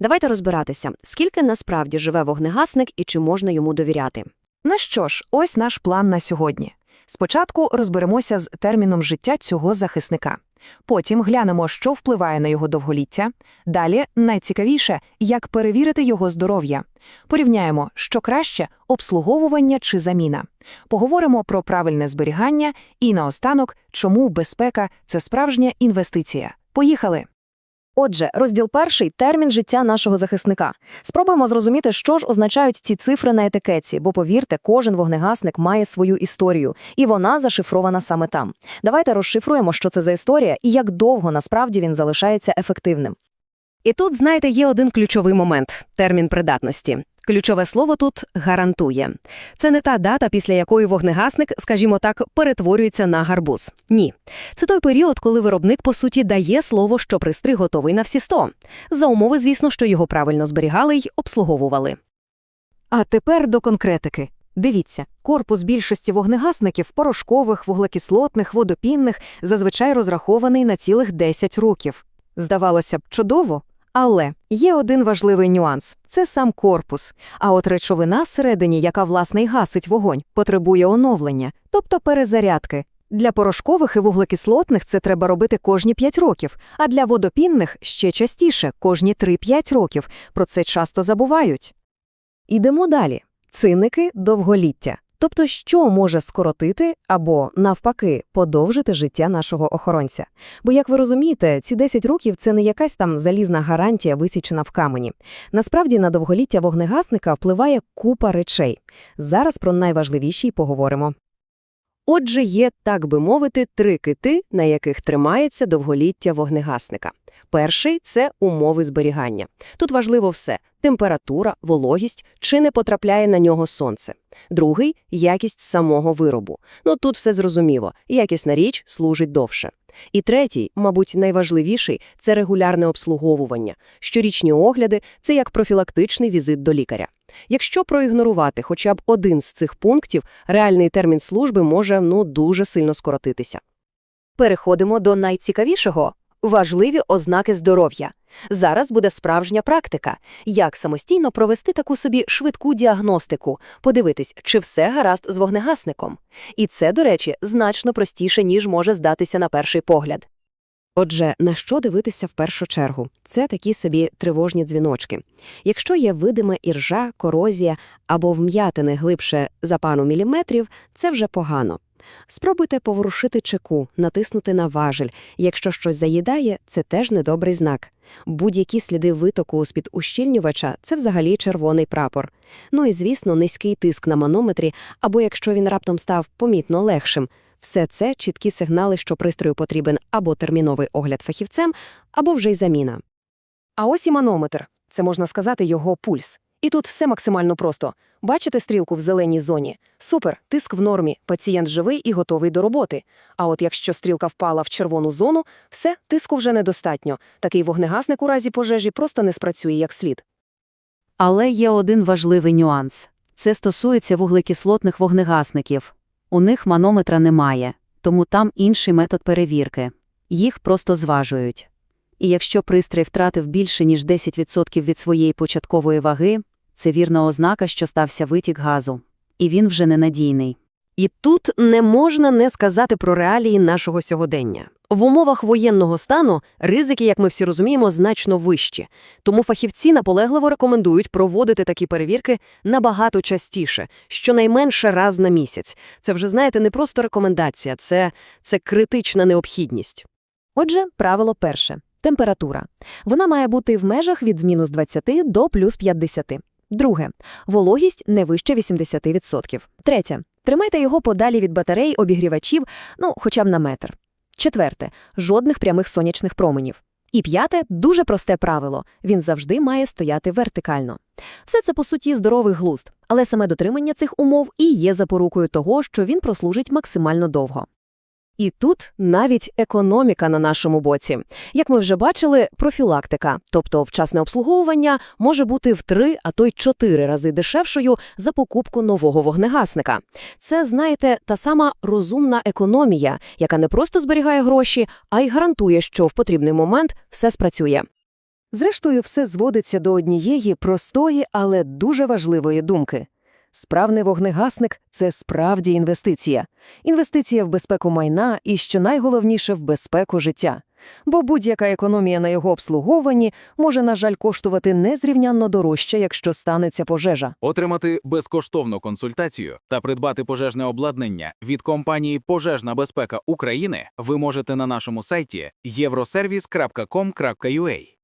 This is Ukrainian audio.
Давайте розбиратися, скільки насправді живе вогнегасник і чи можна йому довіряти. Ну що ж, ось наш план на сьогодні. Спочатку розберемося з терміном життя цього захисника. Потім глянемо, що впливає на його довголіття. Далі, найцікавіше, як перевірити його здоров'я. Порівняємо, що краще – обслуговування чи заміна. Поговоримо про правильне зберігання і, наостанок, чому безпека – це справжня інвестиція. Поїхали! Отже, розділ перший термін життя нашого захисника. Спробуємо зрозуміти, що ж означають ці цифри на етикетці, бо повірте, кожен вогнегасник має свою історію, і вона зашифрована саме там. Давайте розшифруємо, що це за історія і як довго насправді він залишається ефективним. І тут, знаєте, є один ключовий момент термін придатності. Ключове слово тут гарантує. Це не та дата, після якої вогнегасник, скажімо так, перетворюється на гарбуз. Ні. Це той період, коли виробник, по суті, дає слово, що пристрій готовий на всі 100. За умови, звісно, що його правильно зберігали й обслуговували. А тепер до конкретики. Дивіться, корпус більшості вогнегасників порошкових, вуглекислотних, водопінних зазвичай розрахований на цілих 10 років. Здавалося б, чудово, але є один важливий нюанс – це сам корпус. А от речовина всередині, яка власне й гасить вогонь, потребує оновлення, тобто перезарядки. Для порошкових і вуглекислотних це треба робити кожні 5 років, а для водопінних ще частіше, кожні 3-5 років. Про це часто забувають. Ідемо далі. Цинники довголіття. Тобто, що може скоротити або, навпаки, подовжити життя нашого охоронця. Бо, як ви розумієте, ці 10 років – це не якась там залізна гарантія, висічена в камені. Насправді, на довголіття вогнегасника впливає купа речей. Зараз про найважливіші й поговоримо. Отже, є, так би мовити, три кити, на яких тримається довголіття вогнегасника. Перший – це умови зберігання. Тут важливо все – температура, вологість, чи не потрапляє на нього сонце. Другий – якість самого виробу. Ну тут все зрозуміло, якісна річ служить довше. І третій, мабуть, найважливіший – це регулярне обслуговування. Щорічні огляди – це як профілактичний візит до лікаря. Якщо проігнорувати хоча б один з цих пунктів, реальний термін служби може ну дуже сильно скоротитися. Переходимо до найцікавішого – важливі ознаки здоров'я. Зараз буде справжня практика. Як самостійно провести таку собі швидку діагностику, подивитись, чи все гаразд з вогнегасником. І це, до речі, значно простіше, ніж може здатися на перший погляд. Отже, на що дивитися в першу чергу? Це такі собі тривожні дзвіночки. Якщо є видиме іржа, корозія або вм'ятини глибше за пару міліметрів, це вже погано. Спробуйте поворушити чеку, натиснути на важель. Якщо щось заїдає, це теж недобрий знак. Будь-які сліди витоку з-під ущільнювача – це взагалі червоний прапор. Ну і, звісно, низький тиск на манометрі, або якщо він раптом став помітно легшим. Все це – чіткі сигнали, що пристрою потрібен або терміновий огляд фахівцем, або вже й заміна. А ось і манометр. Це, можна сказати, його пульс. І тут все максимально просто. Бачите стрілку в зеленій зоні? Супер, тиск в нормі, пацієнт живий і готовий до роботи. А от якщо стрілка впала в червону зону, все, тиску вже недостатньо. Такий вогнегасник у разі пожежі просто не спрацює як слід. Але є один важливий нюанс. Це стосується вуглекислотних вогнегасників. У них манометра немає, тому там інший метод перевірки. Їх просто зважують. І якщо пристрій втратив більше, ніж 10% від своєї початкової ваги, це вірна ознака, що стався витік газу. І він вже ненадійний. І тут не можна не сказати про реалії нашого сьогодення. В умовах воєнного стану ризики, як ми всі розуміємо, значно вищі. Тому фахівці наполегливо рекомендують проводити такі перевірки набагато частіше, щонайменше раз на місяць. Це вже, знаєте, не просто рекомендація, це, це критична необхідність. Отже, правило перше – температура. Вона має бути в межах від мінус 20 до плюс 50. Друге – вологість не вище 80%. Третє – тримайте його подалі від батарей, обігрівачів, ну, хоча б на метр. Четверте – жодних прямих сонячних променів. І п'яте – дуже просте правило – він завжди має стояти вертикально. Все це, по суті, здоровий глузд, але саме дотримання цих умов і є запорукою того, що він прослужить максимально довго. І тут навіть економіка на нашому боці. Як ми вже бачили, профілактика, тобто вчасне обслуговування, може бути в три, а то й чотири рази дешевшою за покупку нового вогнегасника. Це, знаєте, та сама розумна економія, яка не просто зберігає гроші, а й гарантує, що в потрібний момент все спрацює. Зрештою, все зводиться до однієї простої, але дуже важливої думки. Справний вогнегасник – це справді інвестиція. Інвестиція в безпеку майна і, що найголовніше, в безпеку життя. Бо будь-яка економія на його обслуговуванні може, на жаль, коштувати незрівнянно дорожче, якщо станеться пожежа. Отримати безкоштовну консультацію та придбати пожежне обладнання від компанії Пожежна безпека України ви можете на нашому сайті euroservice.com.ua.